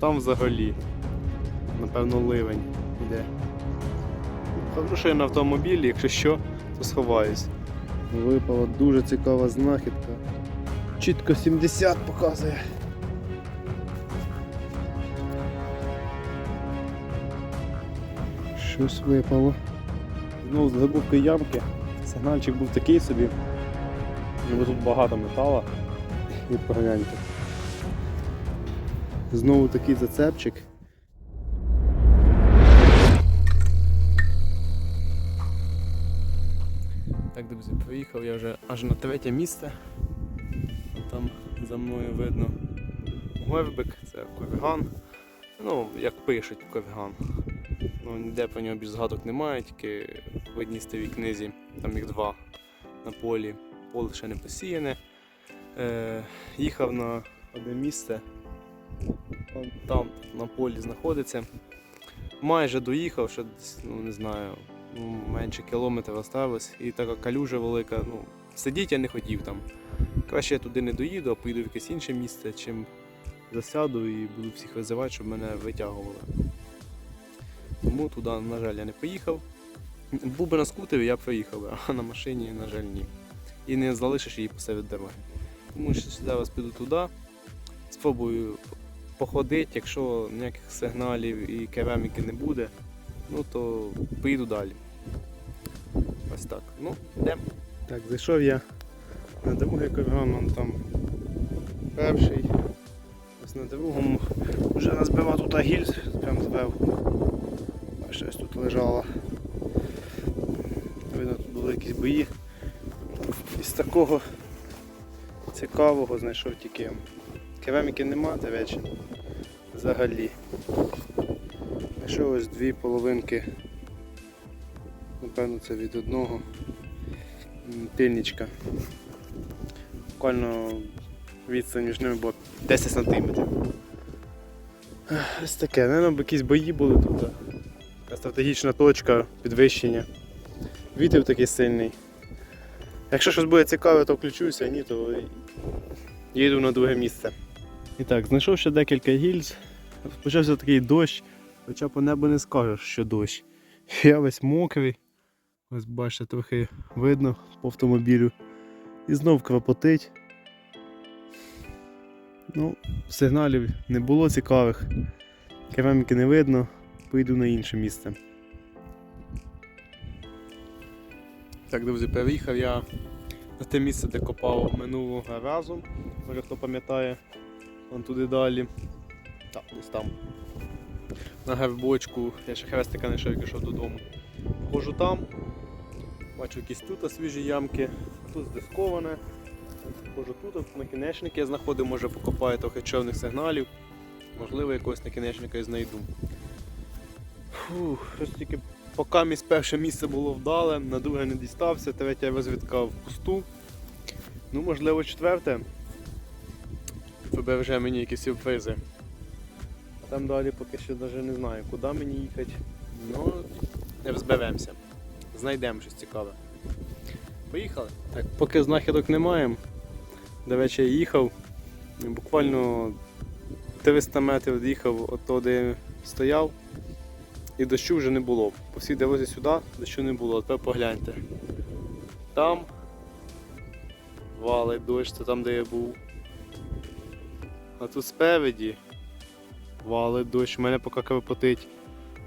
там взагалі, напевно, ливень йде. Я на автомобілі, якщо що, то сховаюсь. Випала дуже цікава знахідка. Чітко 70 показує. Щось випало. Знову з глибокої ямки. Сигнальчик був такий собі. Ну, бо тут багато метала. І погляньте. Знову такий зацепчик. Так, друзі, приїхав я вже аж на третє місце. Там за мною видно Горбик, це Ковіган. Ну, як пишуть Ковіган. Ну, ніде про нього більш згадок немає, тільки в одній стовій книзі, там їх два на полі, поле ще не посіяне. Е, їхав на одне місце, там на полі знаходиться. Майже доїхав, ще ну не знаю, менше кілометра осталось, і така калюжа велика. Ну, сидіти я не хотів там. Краще я туди не доїду, а поїду в якесь інше місце, чим засяду і буду всіх визивати, щоб мене витягували. Тому туди, на жаль, я не поїхав. Був би на скутері, я б проїхав, би, а на машині, на жаль, ні. І не залишиш її посеред дороги. Тому що зараз піду туди, спробую походити, якщо ніяких сигналів і кераміки не буде, ну то поїду далі. Ось так. Ну, йдемо. Так, зайшов я на другий курган, он там перший. Ось на другому вже назбивав тут гільз, прям збив. А щось тут лежало. Видно, тут були якісь бої. Із такого цікавого знайшов тільки. Кераміки нема, до речі. Взагалі. Знайшов ось дві половинки. Напевно це від одного м, пильничка. Буквально відстань між ними було 10 сантиметрів. Ось таке, Наверно, якісь бої були тут. Така стратегічна точка підвищення. Вітер такий сильний. Якщо щось буде цікаве, то включуся, а ні, то їду на друге місце. І так, знайшов ще декілька гільз. Почався такий дощ, хоча по небу не скажеш, що дощ. Я весь мокрий. Ось бачите, трохи видно по автомобілю. І знов кропотить. Ну, сигналів не було цікавих. Кераміки не видно, поїду на інше місце. Так, друзі, переїхав я на те місце, де копав минулого разу. Може хто пам'ятає, вон туди далі. Так, десь там. На гербочку, я ще хрестика знайшов, як йшов додому. Ходжу там, бачу якісь тут свіжі ямки, тут здисковане. Ходжу тут, накінечники я знаходив, може покопаю трохи човних сигналів. Можливо, якогось накінечника і знайду. Фух, щось тільки поки місь перше місце було вдале, на друге не дістався, третя розвідка в пусту. Ну, можливо, четверте. Побереже мені якісь сюрпризи. А там далі поки що навіть не знаю, куди мені їхати. Ну, не розберемося. Знайдемо щось цікаве. Поїхали? Так, поки знахідок не маємо. До речі, я їхав. Буквально 300 метрів їхав от того, де стояв. І дощу вже не було. По всій дорозі сюди дощу не було. Тепер погляньте. Там валить дощ, це там де я був. А тут спереді валить дощ, в мене поки кропотить.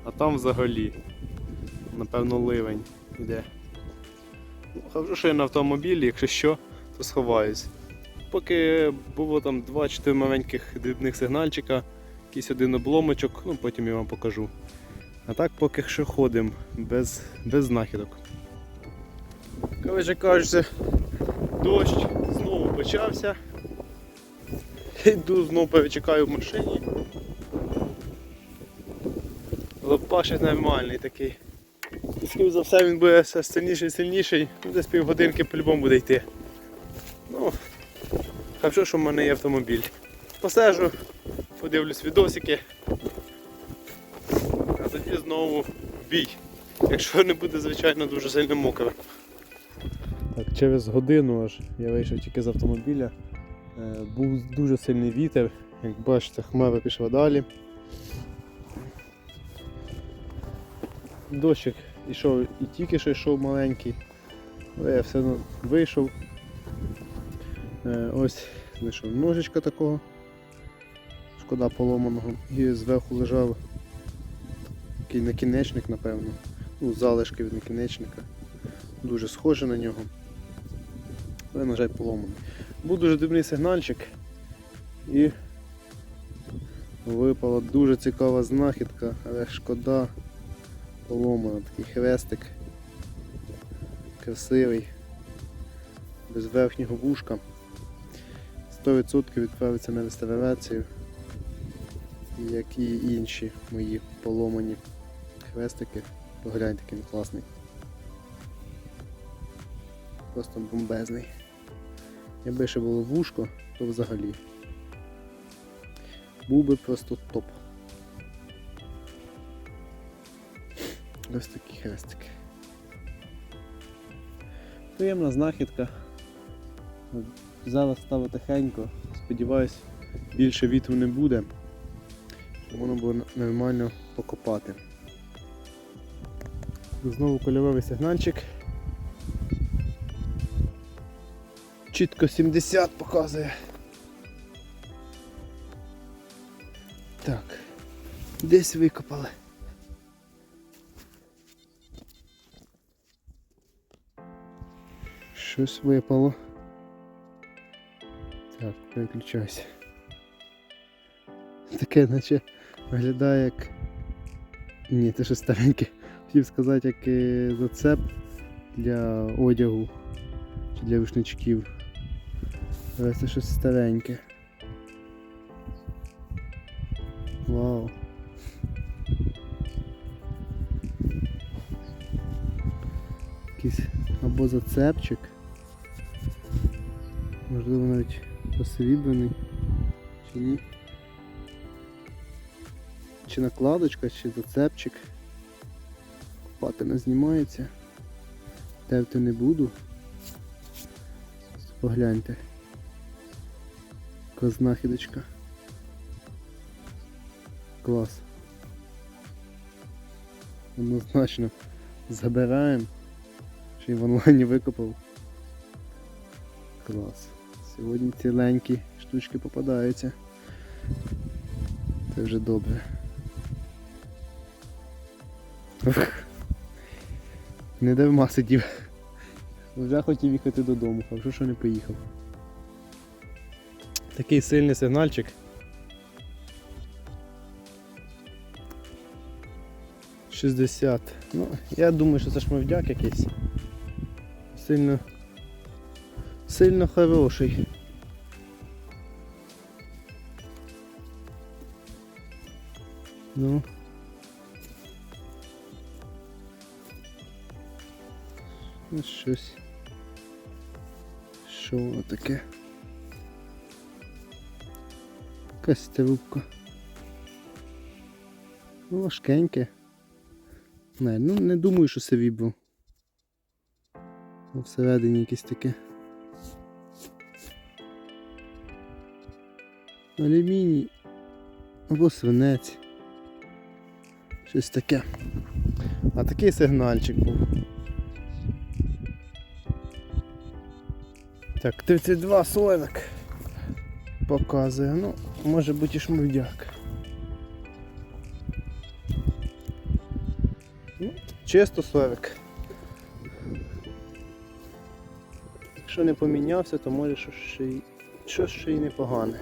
А там взагалі, напевно, ливень йде. Ну, Хорошо, що я на автомобілі, якщо що, то сховаюсь. Поки було там 2-4 маленьких дрібних сигнальчика, якийсь один обломочок, ну потім я вам покажу. А так поки що ходимо, без, без знахідок. Коротше кажучи, дощ знову почався. Йду знову перечекаю в машині. Лопашить нормальний такий. І, скоріше за все він буде все сильніший і сильніший, десь півгодинки по-любому буде йти. Ну, хорошо, що в мене є автомобіль. Посежу, подивлюсь відосики. А тоді знову бій. Якщо не буде, звичайно, дуже сильно мокро. Так, через годину аж я вийшов тільки з автомобіля. Е, Був дуже сильний вітер Як бачите, хмара пішла далі. Дощик йшов і тільки що йшов маленький, але я все одно вийшов. Е, Ось знайшов ножичка такого, шкода поломаного, і зверху лежав такий накінечник, напевно. Ну, залишки від накінечника. Дуже схоже на нього. Але, на жаль, поломаний. Був дуже дивний сигнальчик і випала дуже цікава знахідка, але шкода поломана, такий хрестик. Красивий, без верхнього вушка. 100% відправиться на реставрацію, як і інші мої поломані хрестики. Погляньте, який він класний. Просто бомбезний. Якби ще було вушко, то взагалі. Був би просто топ. Ось такі хрестики. Приємна знахідка. Зараз стало тихенько. Сподіваюсь, більше вітру не буде. Воно було нормально покопати. Знову кольоровий сигнальчик. Чітко 70 показує. Так. Десь викопали. Щось випало. Так, переключайся. Таке наче виглядає як... Ні, це щось стареньке. Хотів сказати, як зацеп для одягу чи для рушничків. Але це щось стареньке. Вау. Якийсь або зацепчик. Можливо навіть посріблений. Чи ні? Чи накладочка, чи зацепчик. Копати не знімається. Терти не буду. Погляньте. Яка знахідочка. Клас. Однозначно забираємо. Ще й в онлайні викопав. Клас. Сьогодні ціленькі штучки попадаються. Це вже добре. Не дарма сидів. Вже хотів їхати додому, вже що не поїхав. Такий сильний сигнальчик. Шістдесят. Ну, я думаю, що це шмовдяк якийсь. Сильно. Сильно хороший. Ну. Щось. Що воно таке? Якась трубка. Ну, важкеньке. Не, ну не думаю, що це вібро. Всередині якесь таке. Алюміній або свинець. Щось таке. А такий сигнальчик був. Так, 32 сливик показує. Ну, може бути і шмурдяк. Ну, чисто сливик. Якщо не помінявся, то може щось ще й, щось ще й непогане.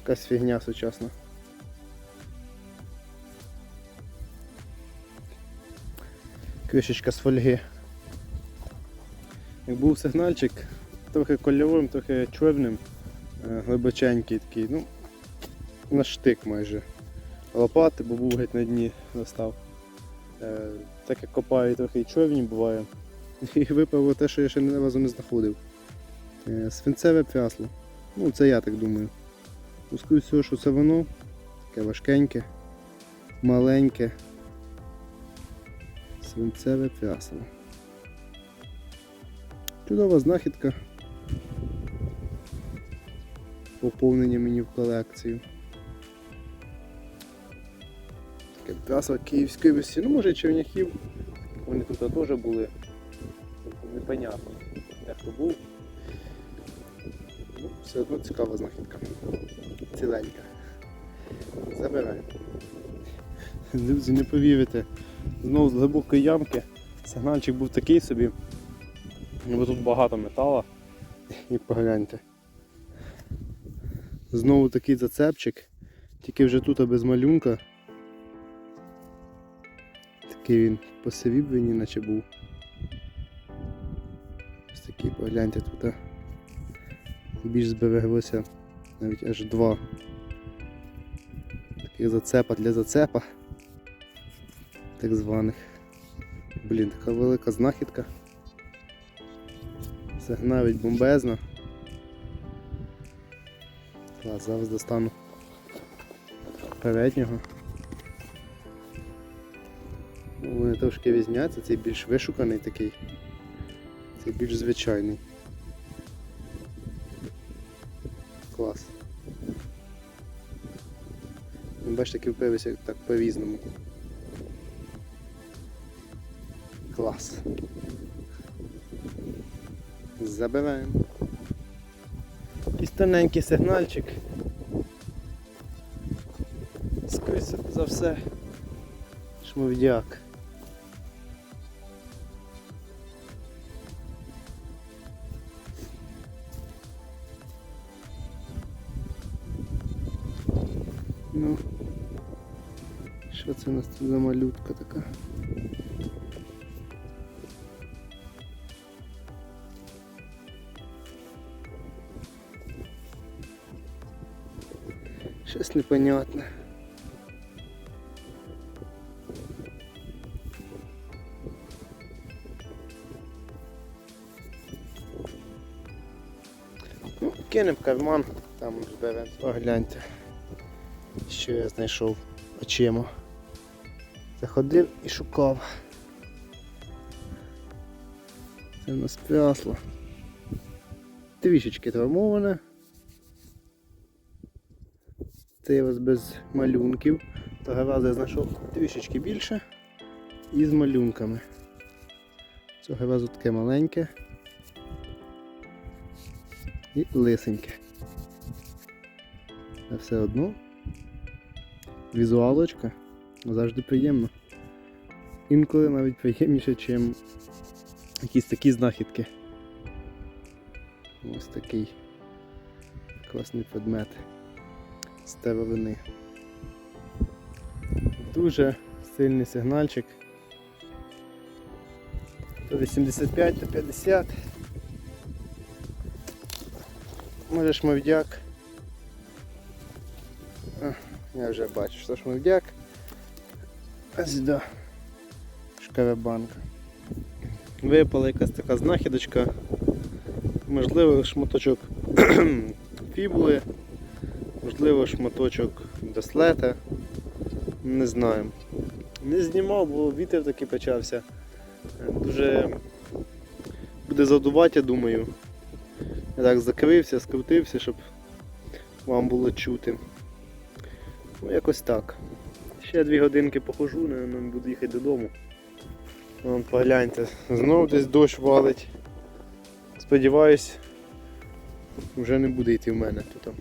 Якась фігня сучасна. Кришечка з фольги. Як був сигнальчик, трохи кольоровим, трохи чорним, е, глибоченький такий, ну, на штик майже. Лопати, бо був геть на дні настав. Е, Так як копаю, трохи і чорні буває. І випало те, що я ще ні разу не знаходив. Е, Свинцеве прясло. Ну, це я так думаю. Скоріше всього, що це воно, таке важкеньке, маленьке. Свинцеве прясло. Чудова знахідка. Поповнення мені в колекцію. Таке м'ясо київської весі. Ну, може, черняхів. Вони тут теж були. Непонятно. Де хто був. Ну, все одно цікава знахідка. Ціленька. Забираємо. Друзі, не повірите. Знову з глибокої ямки. Сигнальчик був такий собі. Бо тут багато метала. І погляньте. Знову такий зацепчик. Тільки вже тут без малюнка. Такий він посивів він наче був. Ось такий, погляньте тут. Більш збереглося навіть аж два. Таких зацепа для зацепа. Так званих. Блін, така велика знахідка. Сигналить бомбезно. Клас, зараз достану переднього. Ну, Вони трошки різняться, цей більш вишуканий такий, цей більш звичайний. Клас. Ну, Бачите, такий впився так по-різному. Клас. Забираємо. Якийсь тоненький сигнальчик. Скоріше за все. Шмовдяк. Ну, що це у нас тут за малютка така? Щось непонятне. Ну, кинем в карман, там зберемо. Погляньте, що я знайшов очима. Заходив і шукав. Це у нас прясло. Трішечки травмоване. Це я вас без малюнків. Того разу я знайшов трішечки більше і з малюнками. Цього разу таке маленьке і лисеньке. А все одно візуалочка завжди приємно. Інколи навіть приємніше, ніж якісь такі знахідки. Ось такий класний предмет старовини. Дуже сильний сигнальчик. То 85, то 50. Може шмовдяк. Я вже бачу, що шмовдяк. А сюди шкарабанка. Випала якась така знахідочка. Можливо, шматочок фібули, можливо, шматочок браслета. Не знаю. Не знімав, бо вітер такий почався. Дуже буде задувати, я думаю. Я так закрився, скрутився, щоб вам було чути. Ну, якось так. Ще дві годинки похожу, не буду їхати додому. Вон, погляньте, знов десь дощ валить. Сподіваюсь, вже не буде йти в мене тут.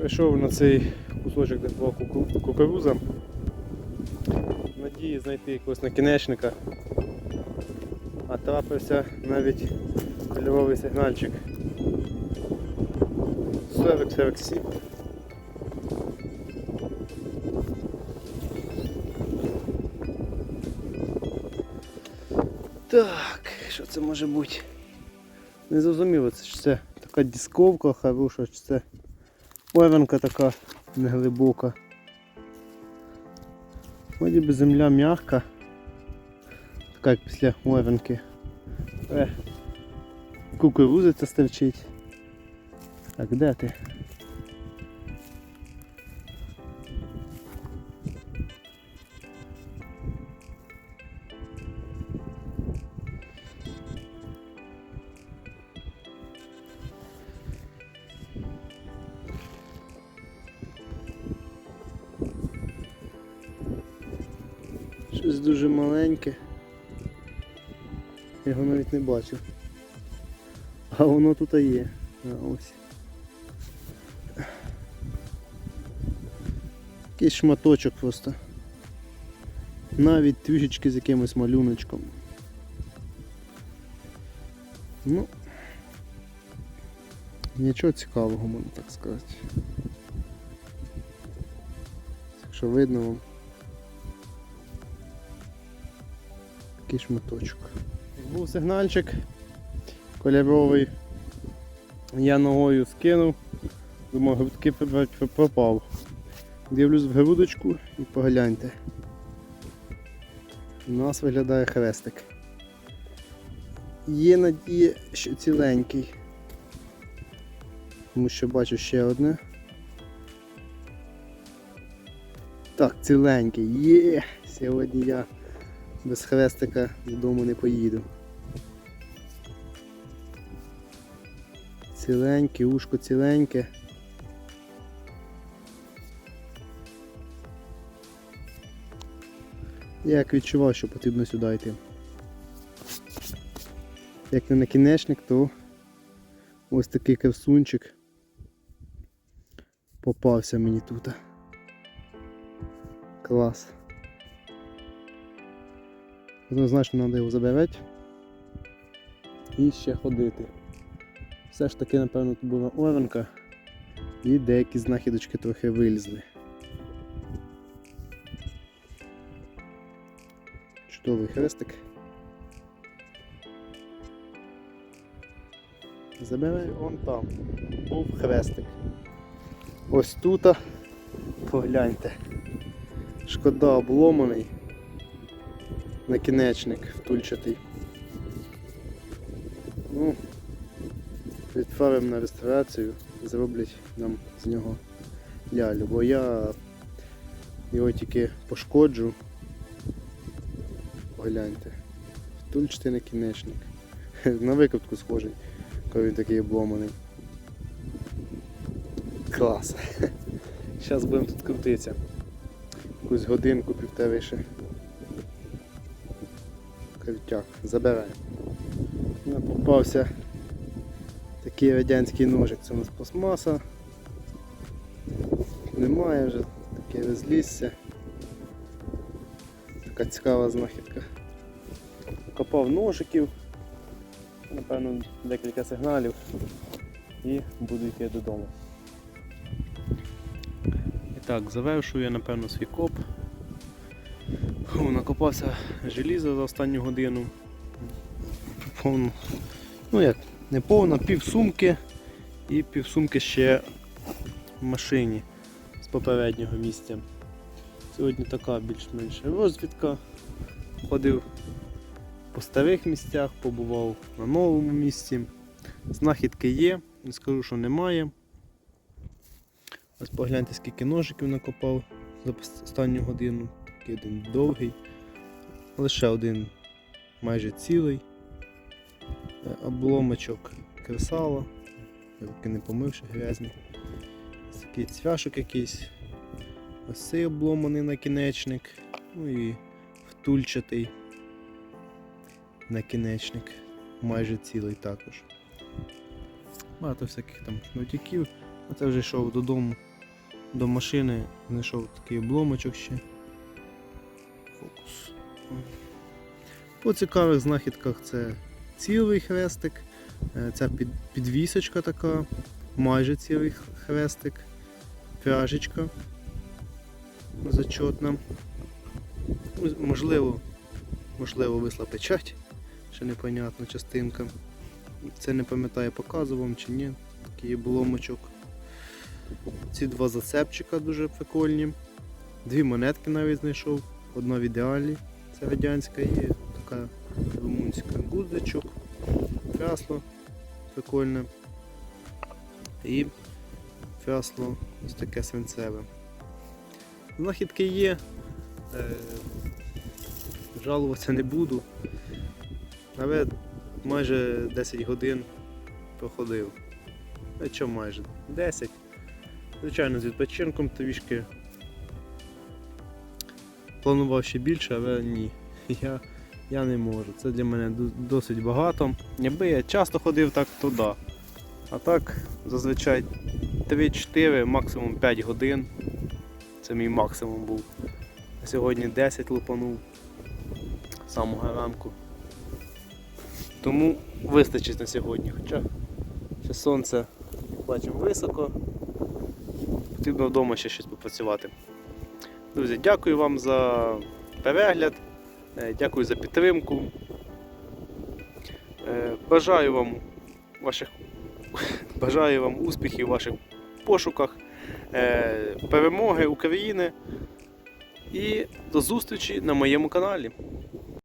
Вийшов на цей кусочок де була куку- кукуруза. Надії знайти якогось накінечника. А трапився навіть кольоровий сигнальчик. 40-47. Так, що це може бути? Не зрозуміло, це чи це така дисковка хороша, чи це Ойвенка така неглибока. Вроді би земля м'яка. Така як після ойвенки. Е, кукурузиця стерчить. Так, де ти? Щось дуже маленьке. Я його навіть не бачив. А воно тут є. А, ось. Якийсь шматочок просто. Навіть трішечки з якимось малюночком. Ну, нічого цікавого, можна так сказати. Якщо видно вам. Такий шматочок. Був сигнальчик кольоровий. Я ногою скинув, думав, грудки пропав. Дивлюсь в грудочку і погляньте. У нас виглядає хрестик. Є надія, що ціленький. Тому що бачу ще одне. Так, ціленький. Є! Сьогодні я без хрестика додому не поїду. Ціленьке, ушко ціленьке. Я як відчував, що потрібно сюди йти. Як не накінечник, то ось такий красунчик попався мені тут. Клас. Однозначно треба його забирати і ще ходити. Все ж таки, напевно, тут була оранка і деякі знахідочки трохи вилізли. Чудовий хрестик. Забирай он там. Був хрестик. Ось тут. Погляньте. Шкода обломаний. Накінечник втульчатий. Ну, відправимо на реставрацію, зроблять нам з нього лялю, бо я його тільки пошкоджу. Погляньте. Втульчатий накінечник. На викрутку схожий, коли він такий обломаний. Клас. Зараз будемо тут крутитися. Якусь годинку півтори ще. Крутяк, забираємо. Ну, Попався такий радянський ножик, це у нас пластмаса. Немає вже, таке розлісся. Така цікава знахідка. Копав ножиків, напевно, декілька сигналів і буду йти додому. І так, завершую я напевно свій коп. Фу, накопався желіза за останню годину. Повно, ну як, не повна, пів сумки і пів сумки ще в машині з попереднього місця. Сьогодні така більш-менш розвідка. Ходив по старих місцях, побував на новому місці. Знахідки є, не скажу, що немає. Ось погляньте, скільки ножиків накопав за останню годину. Такий один довгий, лише один майже цілий. Е, Обломочок кресала, руки не помивши грязні. Такий цвяшок якийсь. Ось цей обломаний накінечник. Ну і втульчатий накінечник. Майже цілий також. Багато всяких там шнутиків. А це вже йшов додому до машини, знайшов такий обломочок ще. Фокус. По цікавих знахідках це цілий хрестик, е, ця підвісочка така, майже цілий хрестик, пряжечка зачетна. Ну, Можливо, можливо висла печать, ще непонятна частинка. Це не пам'ятаю, показував чи ні. Такий обломочок. Ці два зацепчика дуже прикольні. Дві монетки навіть знайшов. Одна в ідеалі, це радянська, і така румунська гудзичок, фясло прикольне. І фясло ось таке свинцеве. Знахідки є. Е, жалуватися не буду. Але майже 10 годин проходив. Що майже? 10. Звичайно, з відпочинком трішки. Планував ще більше, але ні. Я, я не можу. Це для мене досить багато. Якби я часто ходив так, то да. А так, зазвичай 3-4, максимум 5 годин. Це мій максимум був. Сьогодні 10 лупанув самого ранку. Тому вистачить на сьогодні. Хоча ще сонце бачимо високо. Потрібно вдома ще щось попрацювати. Друзі, дякую вам за перегляд, е, дякую за підтримку. Е, Бажаю вам ваших бажаю вам успіхів у ваших пошуках, е, перемоги України і до зустрічі на моєму каналі.